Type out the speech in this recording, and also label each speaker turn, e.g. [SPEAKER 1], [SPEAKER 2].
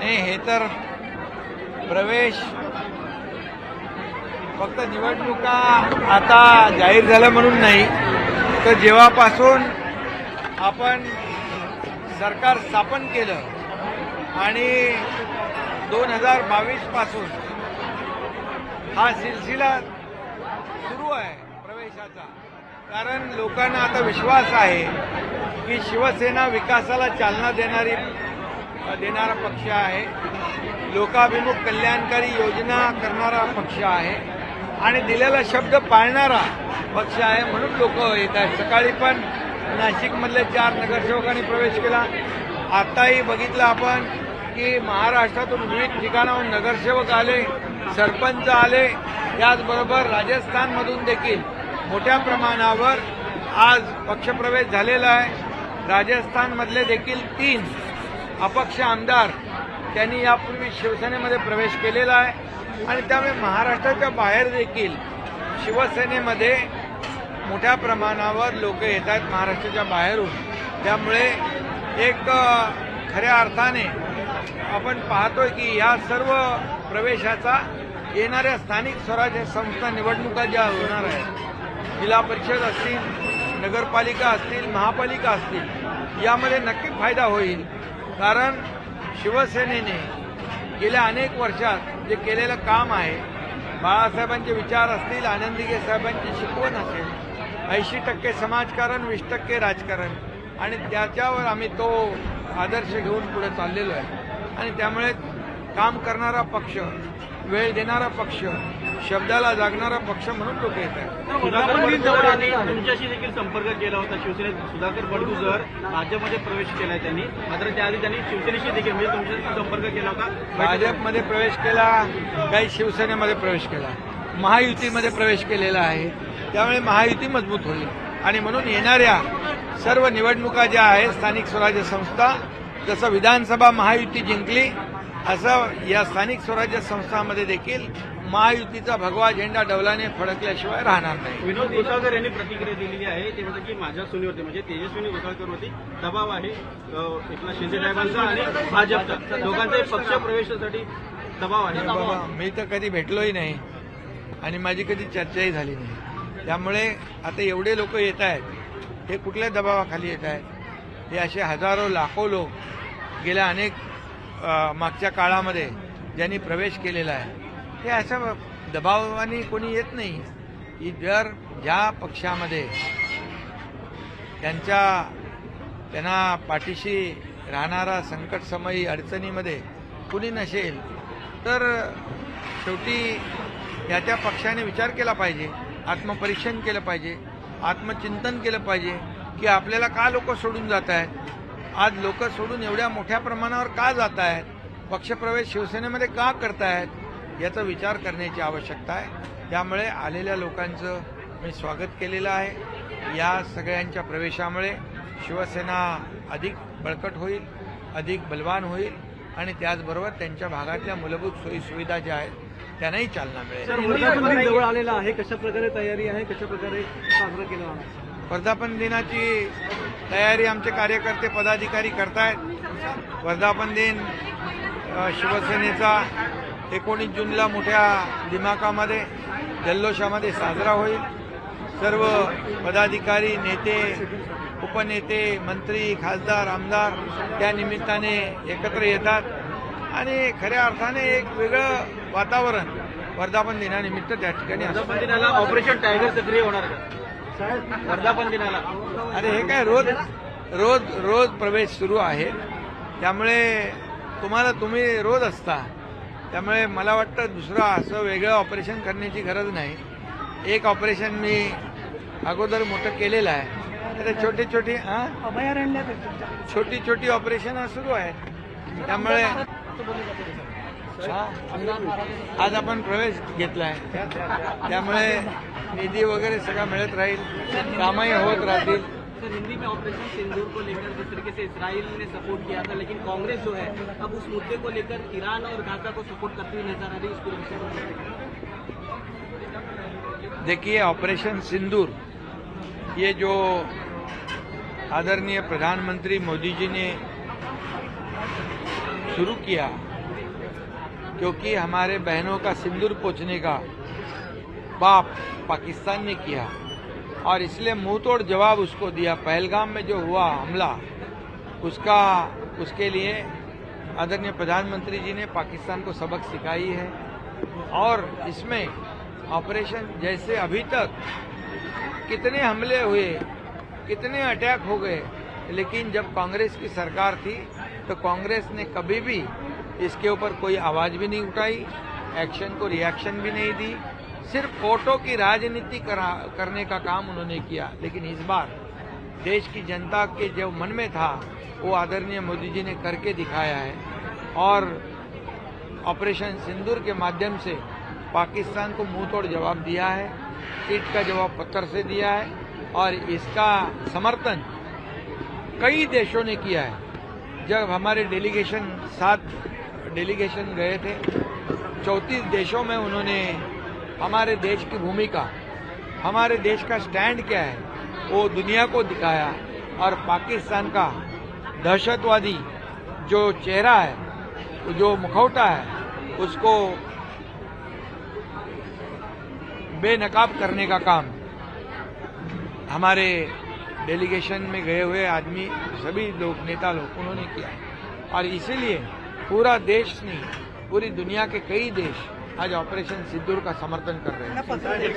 [SPEAKER 1] नाही हे तर प्रवेश. फक्त निवडणुका आता जाहीर झाल्या म्हणून नाही तर जेव्हापासून आपण सरकार स्थापन केलं आणि दोन हजार बावीसपासून हा सिलसिला सुरू आहे प्रवेशाचा. कारण लोकांना आता विश्वास आहे की शिवसेना विकासाला चालना देणारी देणारा पक्ष आहे. लोकाभिमुख कल्याणकारी योजना करणारा पक्ष आहे. आणि दिलेला शब्द पाळणारा पक्ष आहे म्हणून लोक येत आहेत. सकाळी पण नाशिकमधले चार नगरसेवकांनी प्रवेश केला. आताही बघितलं आपण की महाराष्ट्रातून विविध ठिकाणाहून नगरसेवक आले सरपंच आले. त्याचबरोबर राजस्थानमधून देखील मोठ्या प्रमाणावर आज पक्षप्रवेश झालेला आहे. राजस्थानमधले देखील तीन अपक्ष आमदार त्यांनी यापूर्वी शिवसेनेमध्ये प्रवेश केलेला आहे. आणि त्यामुळे महाराष्ट्राच्या बाहेर देखील शिवसेनेमध्ये मोठ्या प्रमाणावर लोक येत आहेत महाराष्ट्राच्या बाहेरून. त्यामुळे एक खऱ्या अर्थाने आपण पाहतोय की या सर्व प्रवेशाचा येणाऱ्या स्थानिक स्वराज्य संस्था निवडणुका ज्या होणार आहेत जिल्हा परिषद असतील नगरपालिका असतील महापालिका असतील यामध्ये नक्की फायदा होईल. कारण शिवसेनेने गेल्या अनेक वर्षात जे केलेलं काम आहे बाळासाहेबांचे विचार असतील आनंदीगे साहेबांची शिकवण असेल ऐंशी टक्के समाजकारण वीस टक्के राजकारण आणि त्याच्यावर आम्ही तो आदर्श घेऊन पुढे चाललेलो आहे. आणि त्यामुळे काम करणारा पक्ष वेळ देणारा पक्ष शब्दाला जागणारा पक्ष म्हणून लोक येत आहेत.
[SPEAKER 2] तुमच्याशी देखील संपर्क केला होता. शिवसेनेत सुधाकर बडगुजर राज्यामध्ये प्रवेश केलाय त्यांनी. मात्र त्याआधी त्यांनी शिवसेनेशी देखील म्हणजे तुमच्याशी संपर्क केला होता.
[SPEAKER 1] भाजपमध्ये प्रवेश केला काही शिवसेनेमध्ये प्रवेश केला. महायुतीमध्ये प्रवेश केलेला आहे. त्यामुळे महायुती मजबूत होईल. आणि म्हणून येणाऱ्या सर्व निवडणुका ज्या आहेत स्थानिक स्वराज्य संस्था जसं विधानसभा महायुती जिंकली असं या स्थानिक स्वराज्य संस्थांमध्ये देखील महायुतीचा भगवा झेंडा डौलाने फडकल्याशिवाय राहणार नाही.
[SPEAKER 2] विनोद घोसाळकर यांनी प्रतिक्रिया दिलेली आहे. ते म्हणतात की माझ्या सुनीवरती म्हणजे तेजस्विनी घोसाळकरवरती दबाव आहे. एकनाथ शिंदे साहेबांचा आणि भाजपचा. दोघांचाही पक्ष प्रवेशासाठी दबाव आहे.
[SPEAKER 1] मी तर कधी भेटलोही नाही आणि माझी कधी चर्चाही झाली नाही. त्यामुळे आता एवढे लोक येत आहेत हे कुठल्या दबावाखाली येत आहेत? हे असे हजारो लाखो लोक गेल्या अनेक मागच्या काळामध्ये ज्यांनी प्रवेश केलेला आहे. हे अशा दबावाने कोणी येत नाही की जर ज्या पक्षामध्ये त्यांच्या त्यांना पाठीशी राहणारा संकटसमयी अडचणीमध्ये कुणी नसेल तर शेवटी या त्या पक्षाने विचार केला पाहिजे आत्मपरीक्षण केलं पाहिजे आत्मचिंतन केलं पाहिजे की आपल्याला का लोक सोडून जात आहेत आज लोक सोडून एवढ्या मोठ्या प्रमाणावर का जात आहेत पक्षप्रवेश शिवसेनेमध्ये का करतायत? याचा विचार करण्याची आवश्यकता आहे. त्यामुळे आलेल्या लोकांचं मी स्वागत केलेलं आहे. या सगळ्यांच्या प्रवेशामुळे शिवसेना अधिक बळकट होईल अधिक बलवान होईल आणि त्याचबरोबर त्यांच्या भागातल्या मूलभूत सोयी सुविधा ज्या आहेत त्यांनाही चालना मिळेल.
[SPEAKER 2] जवळ आलेला आहे. कशा प्रकारे तयारी आहे? कशा प्रकारे साजरा केला?
[SPEAKER 1] वर्धापन दिनाची तयारी आमचे कार्यकर्ते पदाधिकारी करतायत. वर्धापन दिन शिवसेनेचा एकोणीस जूनला मोठ्या दिमाखामध्ये जल्लोषामध्ये साजरा होईल. सर्व पदाधिकारी नेते उपनेते मंत्री खासदार आमदार त्या निमित्ताने एकत्र येतात. आणि खऱ्या अर्थाने एक वेगळं वातावरण वर्धापन दिनानिमित्त त्या ठिकाणी
[SPEAKER 2] दिनाला ऑपरेशन टायगर सक्रिय होणार का? वर्धापन दिनाला.
[SPEAKER 1] अरे हे काय रोज रोज रोज प्रवेश सुरू आहे. त्यामुळे तुम्हाला तुम्ही रोज असता. त्यामुळे मला वाटतं दुसरं असं वेगळं ऑपरेशन करण्याची गरज नाही. एक ऑपरेशन मी अगोदर मोठं केलेलं आहे. तर छोटे छोटे हां? छोटी छोटी ऑपरेशन सुरू आहेत त्यामुळे आज आपण प्रवेश घेतलाय. त्यामुळे निधी वगैरे सगळा मिळत राहील. कामही होत राहतील.
[SPEAKER 3] सर, हिंदी में ऑपरेशन सिंदूर को लेकर जिस तरीके से इसराइल ने सपोर्ट किया था, लेकिन कांग्रेस जो है, अब उस मुद्दे को लेकर ईरान और गाजा को सपोर्ट करती हुई नज़र आ रही इस पूरे विषय पर
[SPEAKER 1] देखिए ऑपरेशन सिंदूर, ये जो आदरणीय प्रधानमंत्री मोदी जी ने शुरू किया, क्योंकि हमारे बहनों का सिंदूर पोछने का पाप पाकिस्तान ने किया। और इसलिए मुँह तोड़ जवाब उसको दिया। पहलगाम में जो हुआ हमला, उसका, उसके लिए आदरणीय प्रधानमंत्री जी ने पाकिस्तान को सबक सिखाई है। और इसमें ऑपरेशन जैसे अभी तक कितने हमले हुए, कितने अटैक हो गए, लेकिन जब कांग्रेस की सरकार थी तो कांग्रेस ने कभी भी इसके ऊपर कोई आवाज़ भी नहीं उठाई, एक्शन को रिएक्शन भी नहीं दी सिर्फ़ वोटों की राजनीति करा, करने का काम उन्होंने किया लेकिन इस बार देश की जनता के जो मन में था वो आदरणीय मोदी जी ने करके दिखाया है। और ऑपरेशन सिंदूर के माध्यम से पाकिस्तान को मुँह तोड़ जवाब दिया है ईट का जवाब पत्थर से दिया है और इसका समर्थन कई देशों ने किया है। जब हमारे डेलीगेशन सात डेलीगेशन गए थे चौंतीस देशों में उन्होंने हमारे देश की भूमिका, हमारे देश का स्टैंड क्या है, वो दुनिया को दिखाया। और पाकिस्तान का दहशतवादी जो चेहरा है, जो मुखौटा है, उसको बेनकाब करने का काम हमारे डेलीगेशन में गए हुए आदमी, सभी लोग, नेता लोग, उन्होंने किया और इसीलिए पूरा देश नहीं, पूरी दुनिया के कई देश आज ऑपरेशन सिंदूर का समर्थन कर रहे हैं।